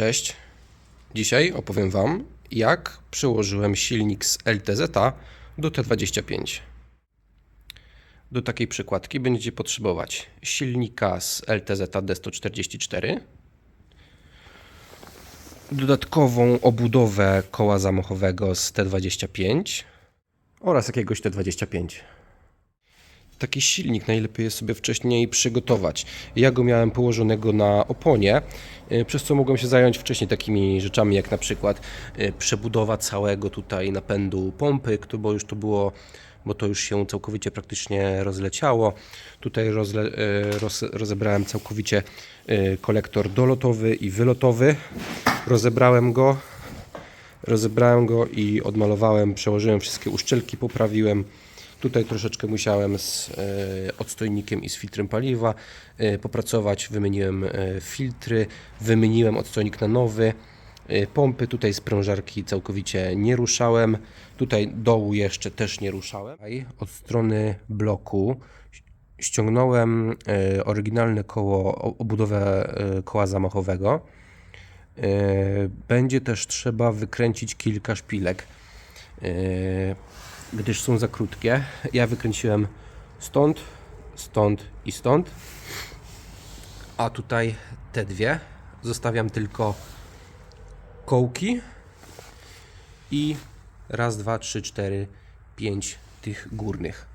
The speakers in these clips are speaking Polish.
Cześć. Dzisiaj opowiem Wam, jak przełożyłem silnik z LTZ do T25. Do takiej przykładki będziecie potrzebować silnika z LTZ D144, dodatkową obudowę koła zamachowego z T25 oraz jakiegoś T25. Taki silnik najlepiej jest sobie wcześniej przygotować. Ja go miałem położonego na oponie, y, przez co mogłem się zająć wcześniej takimi rzeczami jak na przykład y, przebudowa całego tutaj napędu pompy, bo już to było, bo to już się całkowicie praktycznie rozleciało. Tutaj rozle, y, roz, rozebrałem całkowicie kolektor dolotowy i wylotowy. Rozebrałem go, rozebrałem go i odmalowałem, przełożyłem wszystkie uszczelki, poprawiłem. Tutaj troszeczkę musiałem z e, odstojnikiem i z filtrem paliwa e, popracować. Wymieniłem e, filtry, wymieniłem odstojnik na nowy. Pompy tutaj sprężarki całkowicie nie ruszałem. Tutaj dołu jeszcze też nie ruszałem. Od strony bloku ściągnąłem oryginalne koło, obudowę koła zamachowego. Będzie też trzeba wykręcić kilka szpilek, gdyż są za krótkie. Ja wykręciłem stąd, stąd i stąd, a tutaj te dwie. Zostawiam tylko kołki i raz, dwa, trzy, cztery, pięć tych górnych.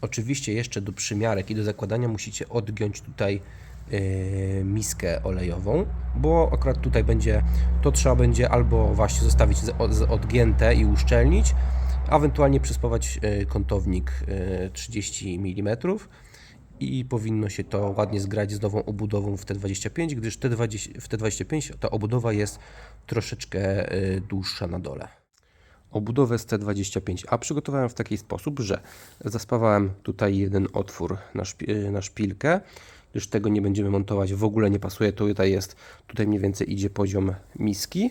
Oczywiście jeszcze do przymiarek i do zakładania musicie odgiąć tutaj miskę olejową, bo akurat tutaj będzie, to trzeba będzie albo właśnie zostawić odgięte i uszczelnić, ewentualnie przyspawać yy, kątownik yy, 30 mm i powinno się to ładnie zgrać z nową obudową w T25, gdyż T20, w T25 ta obudowa jest troszeczkę dłuższa na dole. Obudowę z T25, a przygotowałem w taki sposób, że zaspawałem tutaj jeden otwór na, szpi- na szpilkę, gdyż tego nie będziemy montować, w ogóle nie pasuje, to tutaj jest, tutaj mniej więcej idzie poziom miski.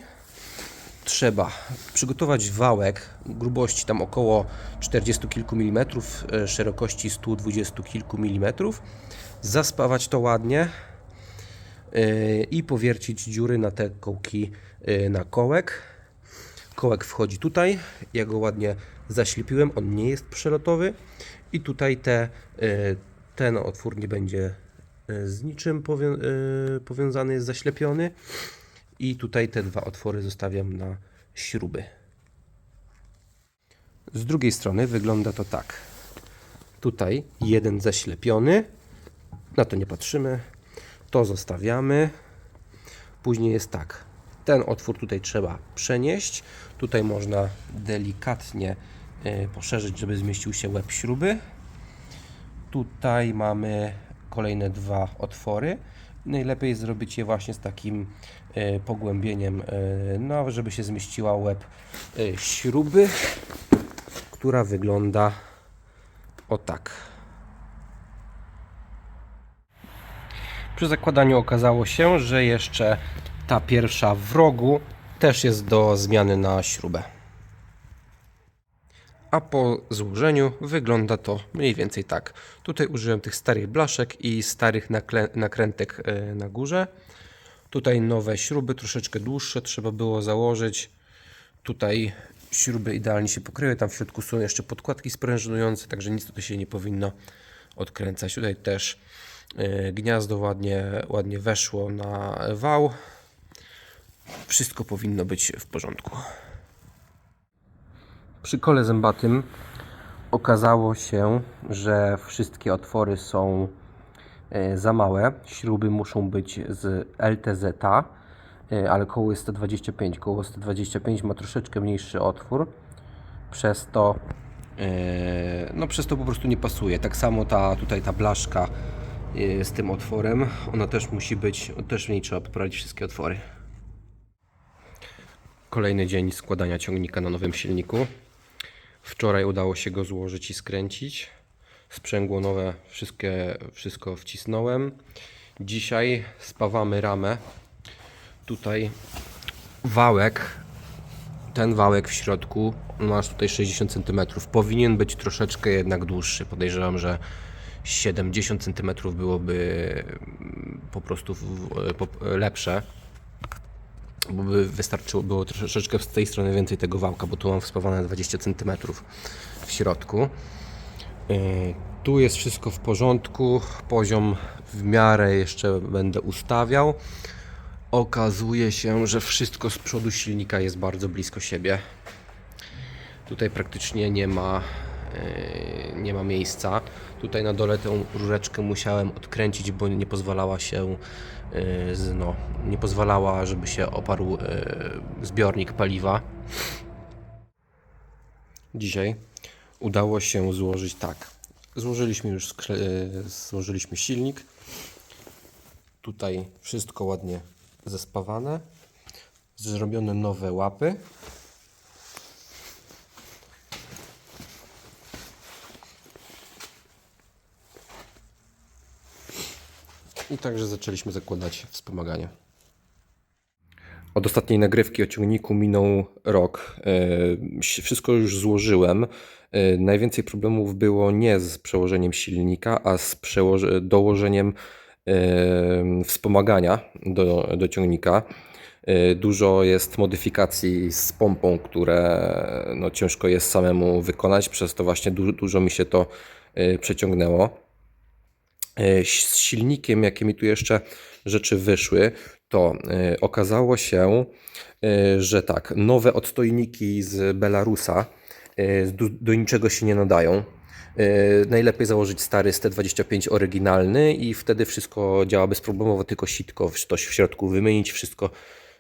Trzeba przygotować wałek grubości tam około 40 kilku milimetrów, e, szerokości 120 kilku milimetrów, zaspawać to ładnie, yy, i powiercić dziury na te kołki yy, na kołek. Kołek wchodzi tutaj, ja go ładnie zaślepiłem, on nie jest przelotowy i tutaj te, ten otwór nie będzie z niczym powią- yy, powiązany, jest zaślepiony i tutaj te dwa otwory zostawiam na śruby. Z drugiej strony wygląda to tak. Tutaj jeden zaślepiony, na to nie patrzymy, to zostawiamy. Później jest tak. Ten otwór tutaj trzeba przenieść. Tutaj można delikatnie e, poszerzyć, żeby zmieścił się łeb śruby. Tutaj mamy kolejne dwa otwory. Najlepiej zrobić je właśnie z takim e, pogłębieniem, e, no, żeby się zmieściła łeb e, śruby, która wygląda o tak. Przy zakładaniu okazało się, że jeszcze ta pierwsza w rogu też jest do zmiany na śrubę. A po złożeniu wygląda to mniej więcej tak. Tutaj użyłem tych starych blaszek i starych nakrętek e, na górze. Tutaj nowe śruby, troszeczkę dłuższe trzeba było założyć. Tutaj śruby idealnie się pokryły. Tam w środku są jeszcze podkładki sprężynujące, także nic tutaj się nie powinno odkręcać. Tutaj też e, gniazdo ładnie, ładnie weszło na wał. Wszystko powinno być w porządku. Przy kole zębatym okazało się, że wszystkie otwory są e, za małe. Śruby muszą być z LTZ, e, ale koło jest 125. Koło 125 ma troszeczkę mniejszy otwór, przez to e, no przez to po prostu nie pasuje. Tak samo ta tutaj ta blaszka z tym otworem, ona też musi być, też w niej trzeba poprawić wszystkie otwory. Kolejny dzień składania ciągnika na nowym silniku. Wczoraj udało się go złożyć i skręcić. Sprzęgło nowe, wszystkie, wszystko wcisnąłem. Dzisiaj spawamy ramę. Tutaj wałek, ten wałek w środku, masz tutaj 60 cm. Powinien być troszeczkę jednak dłuższy. Podejrzewam, że 70 cm byłoby po prostu lepsze. Bo by wystarczyło było troszeczkę z tej strony więcej tego wałka, bo tu mam wspowane 20 cm w środku. Yy, Tu jest wszystko w porządku. Poziom w miarę jeszcze będę ustawiał. Okazuje się, że wszystko z przodu silnika jest bardzo blisko siebie. Tutaj praktycznie nie ma, nie ma miejsca. Tutaj na dole tę rureczkę musiałem odkręcić, bo nie pozwalała się, z, no, nie pozwalała, żeby się oparł yy, zbiornik paliwa. Dzisiaj udało się złożyć tak. Złożyliśmy już złożyliśmy silnik. Tutaj wszystko ładnie zespawane. Zrobione nowe łapy. I także zaczęliśmy zakładać wspomaganie. Od ostatniej nagrywki o ciągniku minął rok. E, Wszystko już złożyłem. E, Najwięcej problemów było nie z przełożeniem silnika, a z dołożeniem e, wspomagania do, do ciągnika. Dużo jest modyfikacji z pompą, które no, ciężko jest samemu wykonać, przez to właśnie du- dużo mi się to przeciągnęło. E, z silnikiem, jakie mi tu jeszcze rzeczy wyszły, to e, okazało się, e, że tak, nowe odstojniki z Belarusa do, do niczego się nie nadają. Najlepiej założyć stary ST25 oryginalny i wtedy wszystko działa bezproblemowo, tylko sitko coś w środku wymienić, wszystko,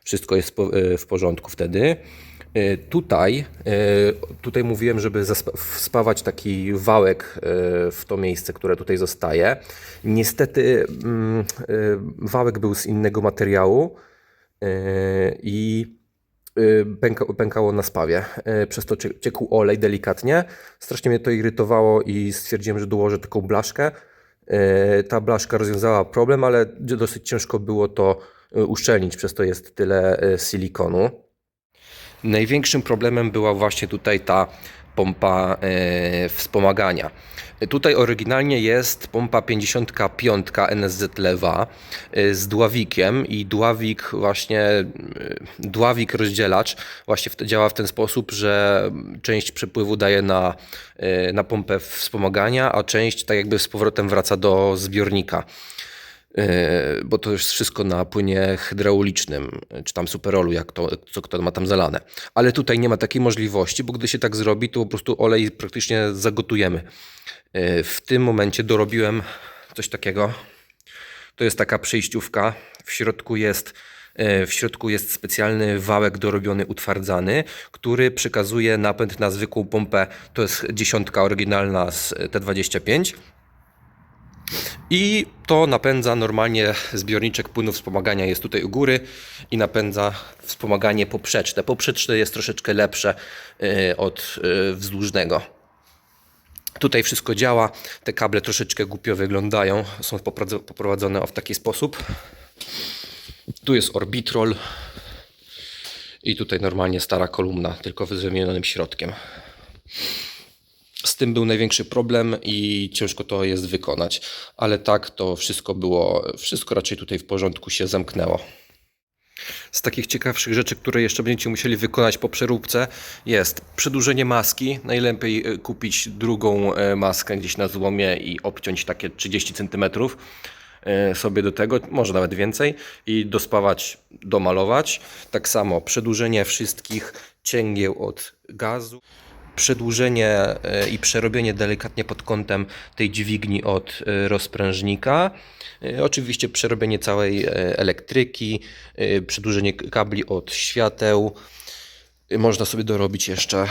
wszystko jest w porządku wtedy. E, Tutaj, e, tutaj mówiłem, żeby wspawać taki wałek e, w to miejsce, które tutaj zostaje. Niestety mm, wałek był z innego materiału i pęka, pękało na spawie. Przez to cie- ciekł olej delikatnie. Strasznie mnie to irytowało i stwierdziłem, że dołożę taką blaszkę. Ta blaszka rozwiązała problem, ale dosyć ciężko było to uszczelnić, przez to jest tyle silikonu. Największym problemem była właśnie tutaj ta pompa e, wspomagania. Tutaj oryginalnie jest pompa 55 NSZ Lewa e, z dławikiem i dławik właśnie, e, dławik rozdzielacz właśnie działa w ten sposób, że część przepływu daje na, e, na pompę wspomagania, a część tak jakby z powrotem wraca do zbiornika. Yy, bo to jest wszystko na płynie hydraulicznym, czy tam superolu, jak to, co kto ma tam zalane. Ale tutaj nie ma takiej możliwości, bo gdy się tak zrobi, to po prostu olej praktycznie zagotujemy. Yy, W tym momencie dorobiłem coś takiego. To jest taka przejściówka. W środku jest, w środku jest specjalny wałek dorobiony, utwardzany, który przekazuje napęd na zwykłą pompę. To jest dziesiątka oryginalna z T25. I to napędza normalnie zbiorniczek płynu wspomagania jest tutaj u góry i napędza wspomaganie poprzeczne. Poprzeczne jest troszeczkę lepsze y, od y, wzdłużnego. Tutaj wszystko działa. Te kable troszeczkę głupio wyglądają. Są poprowadzone w taki sposób. Tu jest orbitrol. I tutaj normalnie stara kolumna, tylko z wymienionym środkiem. Z tym był największy problem i ciężko to jest wykonać, ale tak to wszystko było, wszystko raczej tutaj w porządku się zamknęło. Z takich ciekawszych rzeczy, które jeszcze będziecie musieli wykonać po przeróbce, jest przedłużenie maski. Najlepiej e, kupić drugą e, maskę gdzieś na złomie i obciąć takie 30 cm e, sobie do tego, może nawet więcej, i dospawać, domalować. Tak samo przedłużenie wszystkich cięgieł od gazu przedłużenie e, i przerobienie delikatnie pod kątem tej dźwigni od e, rozprężnika. E, Oczywiście przerobienie całej elektryki, przedłużenie kabli od świateł. Można sobie dorobić jeszcze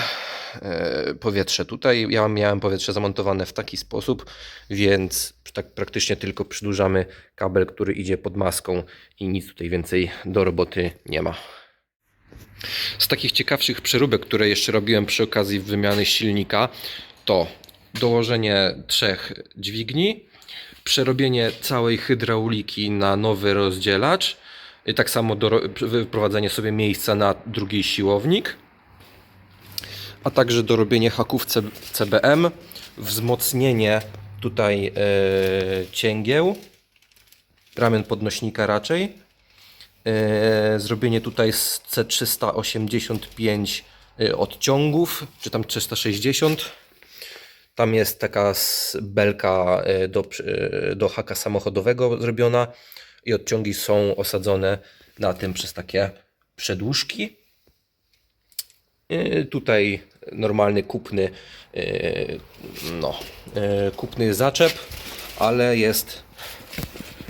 powietrze tutaj. Ja miałem powietrze zamontowane w taki sposób, więc tak praktycznie tylko przedłużamy kabel, który idzie pod maską i nic tutaj więcej do roboty nie ma. Z takich ciekawszych przeróbek, które jeszcze robiłem przy okazji wymiany silnika, to dołożenie trzech dźwigni, przerobienie całej hydrauliki na nowy rozdzielacz, i tak samo doro- wyprowadzenie sobie miejsca na drugi siłownik, a także dorobienie haków CBM, wzmocnienie tutaj e, cięgieł, ramion podnośnika raczej. E, zrobienie tutaj z C385 e, odciągów, czy tam 360. Tam jest taka belka e, do, do haka samochodowego zrobiona i odciągi są osadzone na tym przez takie przedłużki. Tutaj normalny kupny, no, kupny zaczep, ale jest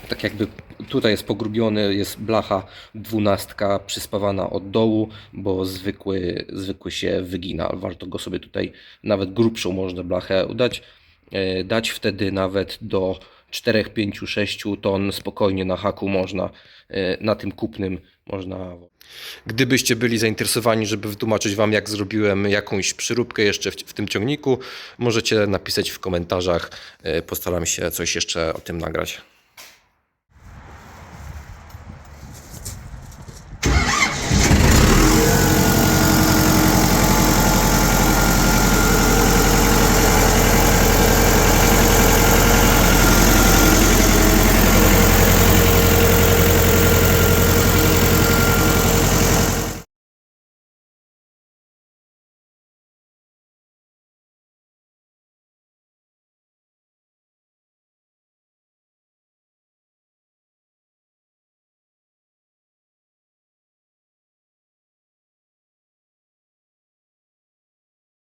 tak jakby tutaj jest pogrubiony, jest blacha dwunastka przyspawana od dołu, bo zwykły, zwykły się wygina. Warto go sobie tutaj nawet grubszą można blachę udać. E, Dać wtedy nawet do 4, 5, 6 ton spokojnie na haku można, e, na tym kupnym można. Gdybyście byli zainteresowani, żeby wytłumaczyć Wam, jak zrobiłem jakąś przyróbkę jeszcze w, w tym ciągniku, możecie napisać w komentarzach. E, Postaram się coś jeszcze o tym nagrać.